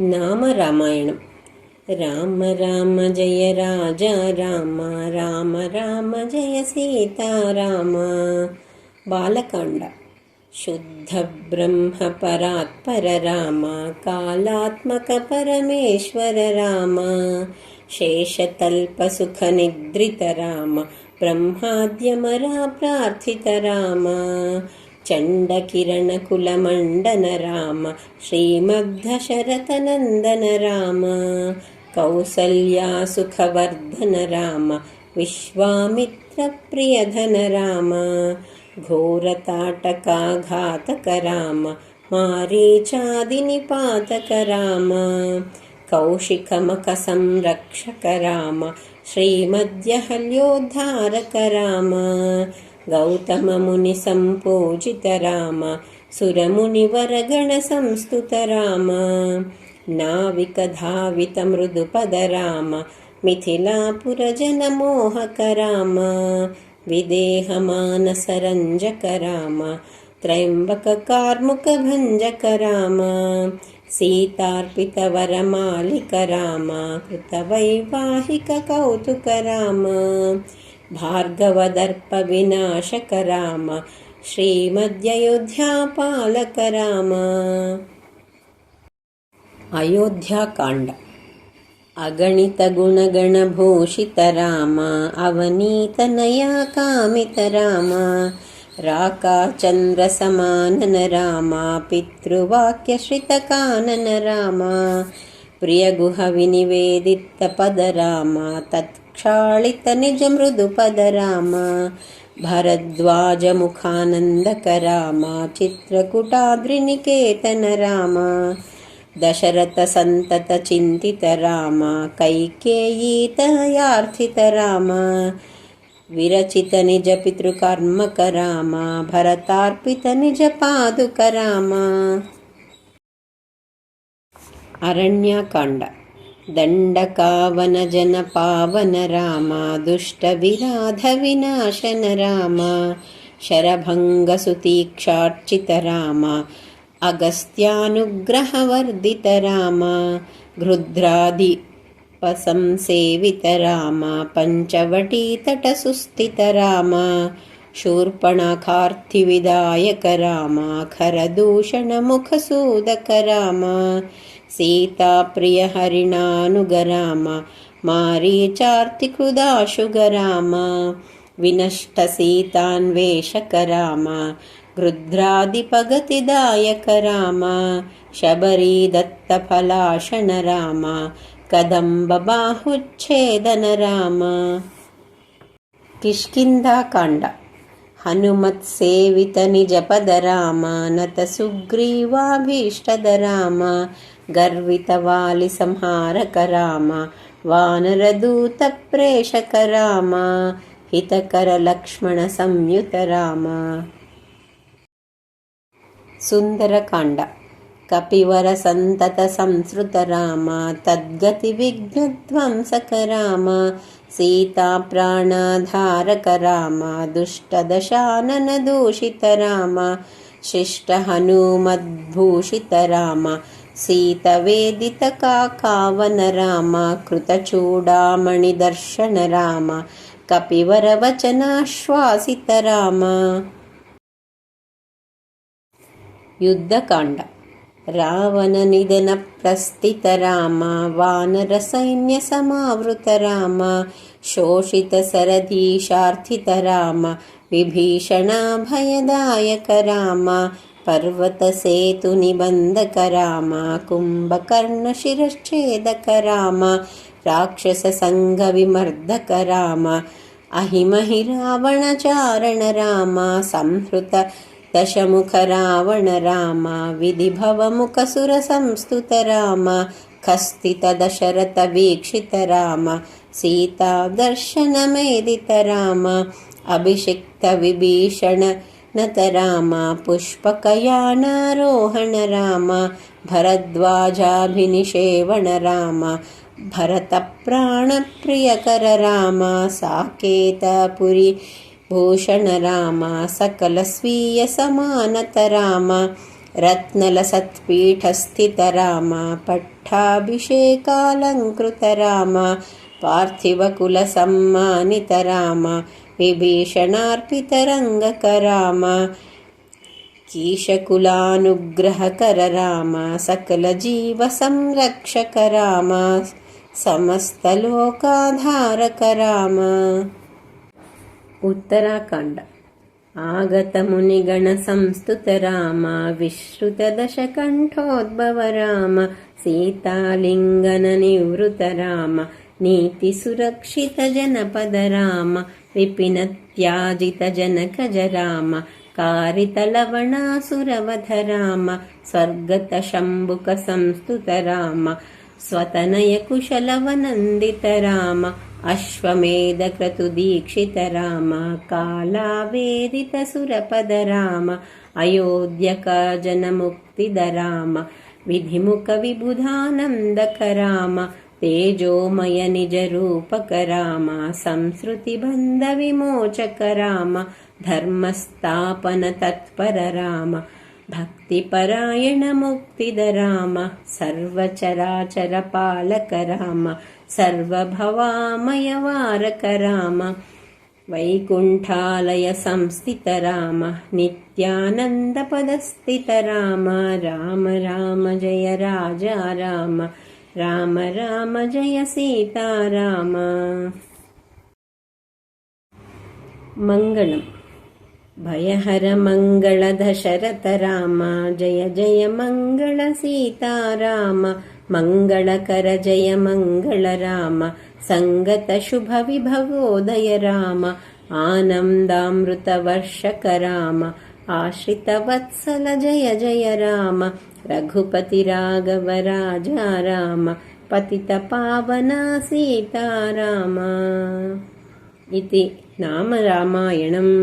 नाम रामायणं राम राम जय राजा राम राम राम जय सीताराम बालकाण्ड शुद्धब्रह्मपरात्पर राम कालात्मकपरमेश्वर राम। शेषतल्पसुखनिद्रित राम ब्रह्माद्यमरा प्रार्थित राम। चण्डकिरणकुलमण्डन राम श्रीमग्धशरथनन्दन राम कौसल्यासुखवर्धन राम विश्वामित्रप्रियधन राम घोरताटकाघातक राम मारीचादिनिपातक राम कौशिकमकसंरक्षक राम श्रीमद्यहल्योद्धारक राम గౌతమముని సంపూజిత రామ సురముని వరగణ సంస్థుత రామ నావిక ధావిత మృదుపద రామ మిథిలాపురజన మోహక రామ విదేహమానసరంజక రామ త్రయంబక కార్ముక భంజక రామ సీతార్పిత వరమాలిక రామ కృతవైవాహిక కౌతుక రామ भार्गवदर्पविनाशक राम श्रीमद्ययोध्यापालक राम अयोध्याकाण्ड। अगणितगुणगणभूषित राम अवनीतनया कामित राम राकाचन्द्रसमानन राम पितृवाक्यश्रितकानन राम ప్రియగుహ వినివేదిత పదరామ తత్క్షాళిత నిజ మృదు పదరామ భరద్వాజముఖానందక రామ చిత్రకుటాద్రినికేతన రామ దశరథ సంతత చింతిత రామ కైకేయీతయార్థిత రామ విరచిత నిజ పితృకర్మక రామ భరతార్పిత నిజ పాదుక రామ अरण्यकाण्ड दण्डकावनजनपावन राम दुष्टविराधविनाशन राम शरभङ्गसुतीक्षार्चित राम अगस्त्यानुग्रहवर्धितराम गृध्राधिपसंसेवितराम पञ्चवटीतटसुस्थित राम शूर्पणखार्थिविदायकरामाखरदूषणमुखसूदकराम सीताप्रियहरिणानुगराम मारीचार्तिकृदाशुगराम विनष्टसीतान्वेषकराम गृध्रादिपगतिदायक शबरीदत्तफलाशनराम कदम्बबाहुच्छेदनराम। दत्तफलाशनराम किष्किन्धाकाण्ड। किष्किन्धाकाण्ड हनुमत्सेवितनिजपद राम नतसुग्रीवाभीष्टद राम गर्वितवालिसंहारक राम वानरदूतप्रेषक राम हितकरलक्ष्मणसंयुत राम सुन्दरकाण्ड कपिवरसन्ततसंसृत राम तद्गतिविघ्नध्वंसक राम सीता प्राणाधारक राम दुष्टदशाननदूषितराम शिष्टहनुमद्भूषितराम सीतवेदितकावन राम कृतचूडामणिदर्शन राम कपिवरवचनाश्वासितराम। युद्धकाण्ड। रावणनिधनप्रस्थितराम वानरसैन्यसमावृतराम शोषितशरधीशार्थित राम विभीषणाभयदायक राम पर्वतसेतुनिबन्धक राम कुम्भकर्णशिरश्छेदक राम राक्षसङ्गविमर्दक राम अहिमहि रावणचारण राम संहृत దశముఖ రావణ రామ విధిభవముఖ సుర సంస్థుత రామ ఖస్థిత దశరథ వీక్షిత రామ సీతా దర్శనమేదిత రామ అభిషిక్త విభీషణ నత రామ పుష్పకయానారోహణ రామ భరద్వాజాభినిషేవణ రామ భరత ప్రాణప్రియకర రామ సాకేతపురి राम भरतप्राणप्रियकर राम साकेतपुरी भूषण राम सकलस्वीयसमानत राम रत्नलसत्पीठस्थितराम पट्टाभिषेकालङ्कृतराम पार्थिवकुलसम्मानितराम विभीषणार्पितरङ्गकराम कीशकुलानुग्रहकर राम सकलजीवसंरक्षक राम समस्तलोकाधारक राम उत्तराखण्ड आगतमुनिगणसंस्तुत राम विश्रुतदशकण्ठोद्भव राम सीतालिङ्गननिवृत राम नीतिसुरक्षितजनपद राम विपिनत्याजितजनकज राम कारितलवणासुरवध राम स्वर्गतशम्बुकसंस्तुत राम स्वतनयकुशलवनन्दित राम अश्वमेधक्रतुदीक्षित राम कालावेदितसुरपद राम अयोध्यकजनमुक्तिद राम विधिमुखविबुधानन्दक राम तेजोमय निजरूपक राम संसृतिबन्धविमोचक राम धर्मस्थापनतत्पर राम भक्तिपरायणमुक्तिद राम सर्वचराचरपालक राम सर्वभवामयवारक राम वैकुण्ठालय संस्थित राम नित्यानन्दपदस्थित राम राम राम जय राजा राम राम राम जय सीताराम मङ्गलम् भयहर मङ्गल दशरथ राम जय जय मङ्गल सीताराम मङ्गलकर जय मङ्गल राम सङ्गत शुभ विभवोदय राम आनन्दामृतवर्षक राम आश्रितवत्सल जय जय राम रघुपति राघव राजा राम पतितपावना सीताराम इति नाम रामायणम्